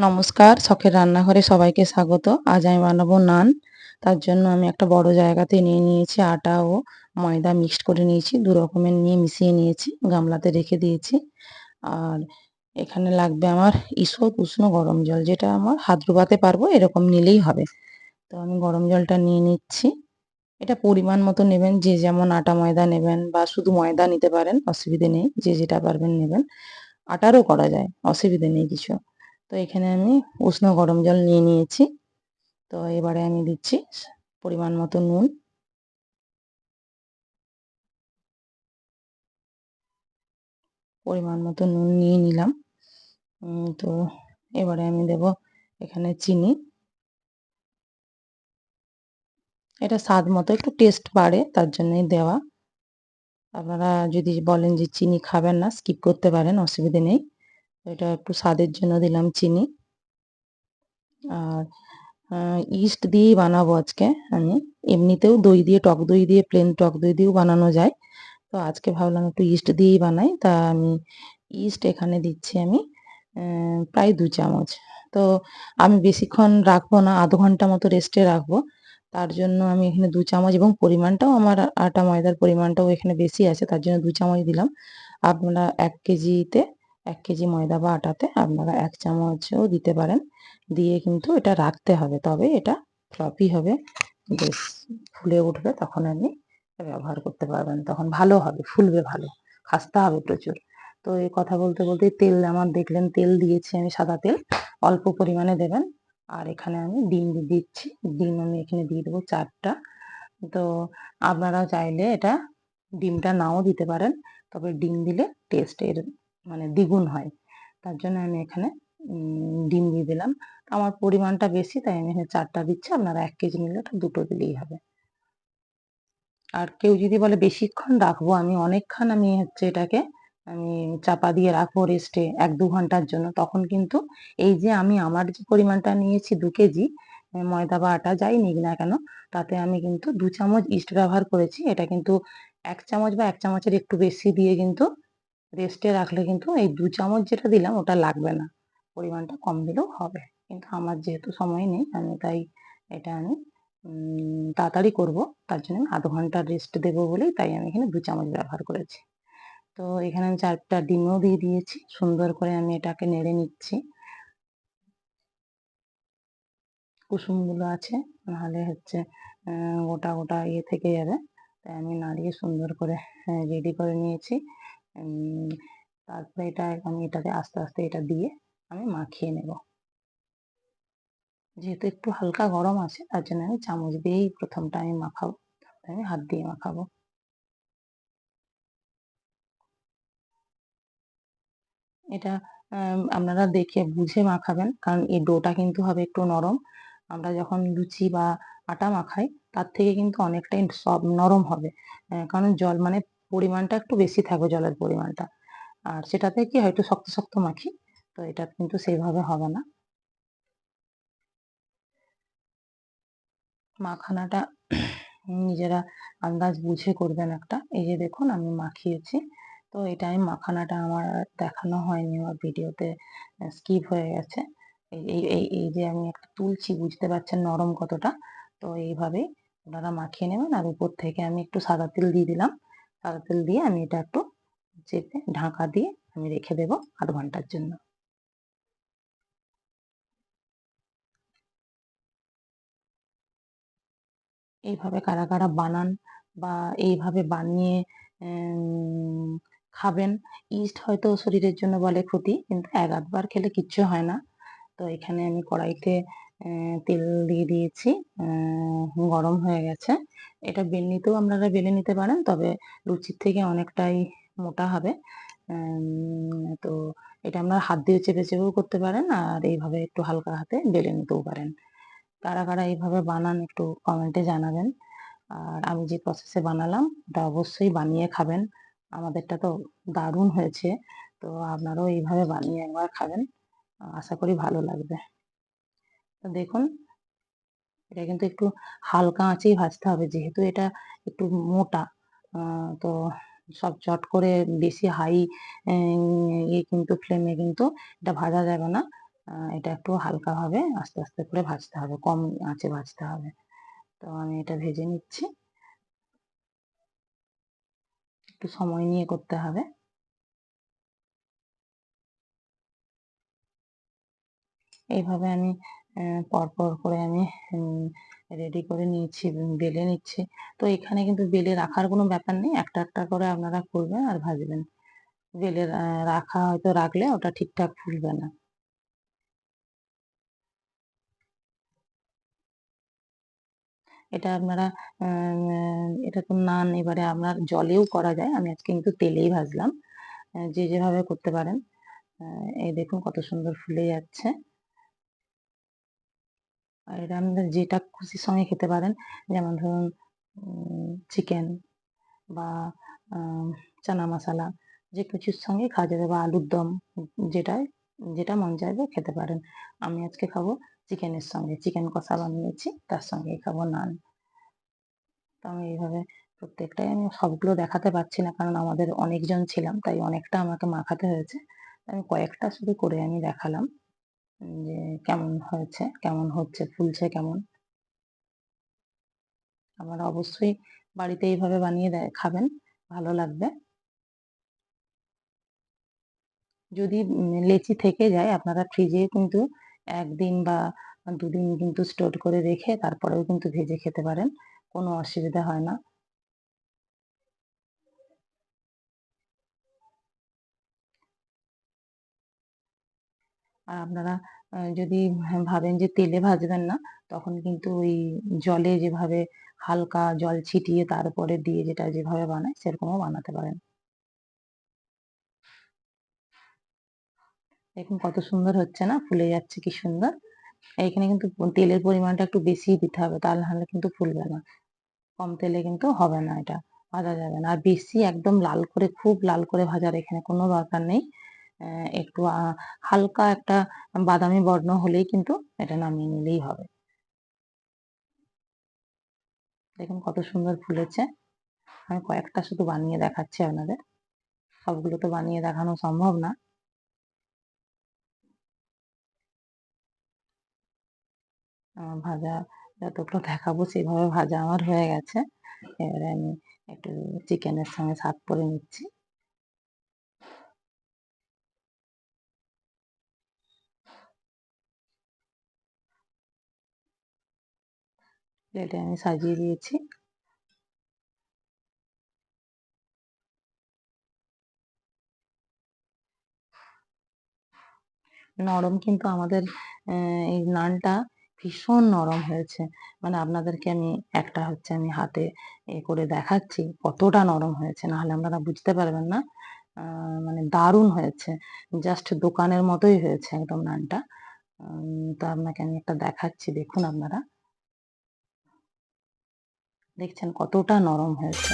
নমস্কার, শখের রান্নাঘরে সবাইকে স্বাগত। আজ আমি বানাবো নান। তার জন্য আমি একটা বড় জায়গাতে নিয়ে নিয়েছি আটা ও ময়দা মিক্সড করে নিয়েছি। দু রকমের নিয়ে মিশিয়ে নিয়েছি, গামলাতে রেখে দিয়েছি। আর এখানে লাগবে আমার ঈষৎ উষ্ণ গরম জল, যেটা আমার হাত ডুবাতে পারব, এরকম নিলেই হবে। তো আমি গরম জলটা নিয়ে নিচ্ছি। এটা পরিমাণ মতো নেবেন, যে যেমন আটা ময়দা নেবেন বা শুধু ময়দা নিতে পারেন, অসুবিধে নেই, যে যেটা পারবেন নেবেন। আটারও করা যায়, অসুবিধে নেই কিছু। তো এখানে আমি উষ্ণ গরম জল নিয়ে নিয়েছি। তো এবারে আমি দিচ্ছি পরিমাণ মতো নুন। পরিমাণ মতো নুন নিয়ে নিলাম। তো এবারে আমি দেব এখানে চিনি। এটা স্বাদ মতো একটু টেস্ট বাড়ে, তার জন্যই দেওয়া। আপনারা যদি বলেন যে চিনি খাবেন না স্কিপ করতে পারেন, অসুবিধে নেই। এটা একটু স্বাদের জন্য দিলাম চিনি। আর ইস্ট দিয়েই বানাবো আজকে আমি। এমনিতেও দই দিয়ে, টক দই দিয়ে প্লেন টক দই দিয়েও বানানো যায়। তো আজকে ভাবলাম একটু ইস্ট দিয়েই বানাই। তা আমি ইস্ট এখানে দিচ্ছি আমি প্রায় দু চামচ। তো আমি বেশিক্ষণ রাখব না, আধ ঘণ্টা মতো রেস্টে রাখব। তার জন্য আমি এখানে দু চামচ এবং পরিমাণটাও আমার আটা ময়দার পরিমাণটাও এখানে বেশি আছে, তার জন্য দু চামচ দিলাম। আপনারা এক কেজিতে এক কেজি ময়দা বা আটাতে আপনারা এক চামচও দিতে পারেন। দিয়ে কিন্তু এটা রাখতে হবে। তবে এটা ফ্লপি হবে। বেশ ফুলে উঠবে, তখন আপনি ব্যবহার করতে পারবেন। তখন ভালো হবে, ফুলবে ভালো। খাস্তা হবে প্রচুর। তো এই কথা বলতে বলতে তেল আমার দেখলেন, তেল দিয়েছি আমি সাদা তেল। অল্প পরিমাণে দেবেন। আর এখানে আমি ডিম দিচ্ছি। ডিম আমি এখানে দিয়ে দেবো চারটা। তো আপনারা চাইলে এটা ডিমটা নাও দিতে পারেন। তবে ডিম দিলে টেস্ট এর মানে দ্বিগুণ হয়। তার জন্য আমি এখানে ডিম দিয়ে দিলাম। আমার পরিমাণটা বেশি, তাই আমি এখানে চারটা দিচ্ছি। আপনারা এক কেজি নিলে ওটা দুটো দিলেই হবে। আর কেউ যদি বলে বেশিক্ষণ রাখব, আমি অনেকক্ষণ আমি হচ্ছে এটাকে, আমি চাপা দিয়ে রাখব রেস্টে এক দু ঘণ্টার জন্য, তখন কিন্তু এই যে আমি আমার যে পরিমাণটা নিয়েছি দু কেজি ময়দা বা আটা যাই নিক না কেন, তাতে আমি কিন্তু দু চামচ ইস্ট ব্যবহার করেছি। এটা কিন্তু এক চামচ বা এক চামচের একটু বেশি দিয়ে কিন্তু রেস্টে রাখলে কিন্তু এই দু চামচ যেটা দিলাম ওটা লাগবে না। পরিমাণটা কম দিলেও হবে। কিন্তু আমার যেহেতু সময় নেই, আমি তাই এটা আমি তাড়াতাড়ি করব। তার জন্য আমি আধ ঘণ্টা রেস্ট দেবো বলেই তাই আমি এখানে দু চামচ ব্যবহার করেছি। তো এখানে আমি চারটা ডিমও দিয়ে দিয়েছি। সুন্দর করে আমি এটাকে নেড়ে নিচ্ছি। কুসুমগুলো আছে, নাহলে হচ্ছে গোটা গোটা ইয়ে থেকে যাবে। তাই আমি নাড়িয়ে সুন্দর করে রেডি করে নিয়েছি। তারপরে এটা আমি এটাতে আস্তে আস্তে এটা দিয়ে আমি মাখিয়ে নেব। যেহেতু একটু হালকা গরম আছে, তার জন্য আমি চামচ দিয়েই প্রথমটা আমি মাখাবো আমি হাত দিয়ে মাখাবো। এটা আপনারা দেখে বুঝে মাখাবেন, কারণ এই ডোটা কিন্তু হবে একটু নরম। আমরা যখন লুচি বা আটা মাখাই, তার থেকে কিন্তু অনেকটাই সব নরম হবে কারণ জল মানে পরিমাণটা একটু বেশি থাকবে জলের পরিমাণটা। আর সেটাতে কি হয়, একটু শক্ত শক্ত মাখি, তো এটা কিন্তু সেইভাবে হবে না। মাখানাটা নিজেরা আন্দাজ বুঝে করবেন একটা। এই যে দেখুন, আমি মাখিয়েছি। তো এটা আমি মাখানাটা আমার দেখানো হয়নি আমার ভিডিওতে স্কিপ হয়ে গেছে। এই এই এই যে আমি একটা তুলছি, বুঝতে পারছেন নরম কতটা। তো এইভাবেই ওনারা মাখিয়ে নেবেন, আর উপর থেকে আমি একটু সাদা তেল দিয়ে দিলাম। সাদা তেল দিয়ে আমি এটা একটু চেপে ঢাকা দিয়ে আমি রেখে দেবো আধ ঘণ্টার জন্য। এইভাবে কারা কারা বানান বা এইভাবে বানিয়ে খাবেন, ইস্ট হয়তো শরীরের জন্য বলে ক্ষতি, কিন্তু এক আধবার খেলে কিচ্ছু হয় না। তো এখানে আমি কড়াইতে তেল দিয়ে দিয়েছি। গরম হয়ে গেছে। এটা বেলনিতেও আপনারা বেলে নিতে পারেন, তবে লুচির থেকে অনেকটাই মোটা হবে। তো এটা আপনারা হাত দিয়ে চেপে চেপেও করতে পারেন, আর এইভাবে একটু হালকা হাতে বেলে নিতেও পারেন। কারা কারা এইভাবে বানান একটু কমেন্টে জানাবেন। আর আমি যে প্রসেসে বানালাম, ওটা অবশ্যই বানিয়ে খাবেন। আমাদেরটা তো দারুণ হয়েছে। তো আপনারাও এইভাবে বানিয়ে একবার খাবেন। আশা করি ভালো লাগবে। তো দেখুন, এটা কিন্তু একটু হালকা আঁচেই ভাজতে হবে, যেহেতু এটা একটু মোটা। তো সব চট করে বেশি হাই ইয়ে কিন্তু ফ্লেমে কিন্তু এটা ভাজা যাবে না। এটা একটু হালকাভাবে আস্তে আস্তে করে ভাজতে হবে, কম আঁচে ভাজতে হবে। তো আমি এটা ভেজে নিচ্ছি। একটু সময় নিয়ে করতে হবে। এইভাবে আমি পরপর করে আমি রেডি করে নিয়েছি, বেলে নিচ্ছি। তো এখানে কিন্তু বেলে রাখার কোনো ব্যাপার নেই, একটা একটা করে আপনারা করবেন আর ভাজবেন। বেলে রাখা হয়তো রাখলে ওটা ঠিকঠাক ফুলবে না। এটা আপনারা এটা তো নান, এবারে আপনার জলেও করা যায়। আমি আজকে কিন্তু তেলেই ভাজলাম। যে যেভাবে করতে পারেন। এই দেখুন কত সুন্দর ফুলে যাচ্ছে। আর এটা আপনারা যেটা খুশির সঙ্গে খেতে পারেন, যেমন ধরুন চিকেন বা চানা মশলা, যে কিছুর সঙ্গে খাওয়া যাবে বা আলুর দম, যেটা যেটা মন চাইবে খেতে পারেন। আমি আজকে খাব চিকেনের সঙ্গে, চিকেন কষা বানিয়েছি, তার সঙ্গে খাব নান। তো আমি এইভাবে প্রত্যেকটাই আমি সবগুলো দেখাতে পারছি না, কারণ আমাদের অনেকজন ছিলাম, তাই অনেকটা আমাকে মাখাতে হয়েছে। আমি কয়েকটা শুধু করে আমি দেখালাম। যে কেমন হয়েছে, কেমন হচ্ছে, ফুলছে কেমন? আপনারা অবশ্যই বাড়িতে এইভাবে বানিয়ে দে- খাবেন, ভালো লাগবে। যদি লেচি থেকে যায়, আপনারা ফ্রিজে কিন্তু একদিন বা দুদিন কিন্তু স্টোর করে রেখে তারপরেও কিন্তু ভেজে খেতে পারেন, কোনো অসুবিধা হয় না। আর আপনারা যদি ভাবেন যে তেলে ভাজবেন না, তখন কিন্তু ওই জলে যেভাবে হালকা জল ছিটিয়ে তারপরে দিয়ে যেটা যেভাবে বানায়, সেরকমও বানাতে পারেন। দেখুন কত সুন্দর হচ্ছে না? ফুলে যাচ্ছে কি সুন্দর? এইখানে কিন্তু তেলের পরিমাণটা একটু বেশি দিতে হবে তাহলে নাহলে কিন্তু ফুলবে না। কম তেলে কিন্তু হবে না এটা, ভাজা যাবে না। আর বেশি একদম লাল করে, খুব লাল করে ভাজার এখানে কোনো দরকার নেই। একটু হালকা একটা বাদামি বর্ণ হলেই কিন্তু এটা নামিয়ে নিলেই হবে। দেখুন কত সুন্দর ফুলেছে। আমি কয়েকটা শুধু বানিয়ে দেখাচ্ছি আপনাদের। সবগুলো তো বানিয়ে দেখানো সম্ভব না। আমার ভাজা যতগুলো দেখাবো সেভাবে ভাজা আমার হয়ে গেছে। এবারে আমি একটু চিকেনের সঙ্গে সার্ভ করে নিচ্ছি। প্লেটে আমি সাজিয়ে দিয়েছি। নরম কিন্তু আমাদের এই নানটা ভীষণ নরম হয়েছে। মানে আপনাদেরকে আমি একটা হচ্ছে আমি হাতে এ করে দেখাচ্ছি কতটা নরম হয়েছে। নাহলে আপনারা বুঝতে পারবেন না মানে দারুণ হয়েছে। জাস্ট দোকানের মতোই হয়েছে একদম নানটা। তো আপনাকে আমি একটা দেখাচ্ছি, দেখুন আপনারা। দেখছেন কতটা নরম হয়েছে।